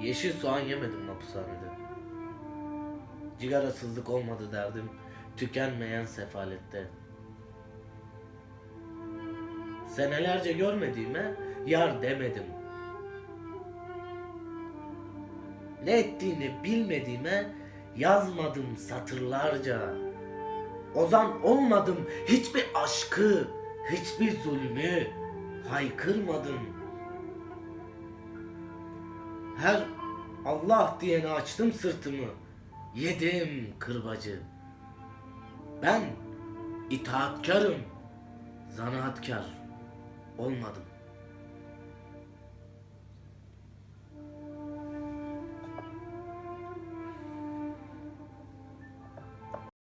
Yeşil soğan yemedim hapishanede. Cigarasızlık olmadı derdim. Tükenmeyen sefalette. Senelerce görmediğime yar demedim. Ne ettiğini bilmediğime yazmadım satırlarca. Ozan olmadım hiçbir aşkı, hiçbir zulmü haykırmadım. Her Allah diyene açtım sırtımı, yedim kırbacı. Ben itaatkarım, zanaatkar olmadım.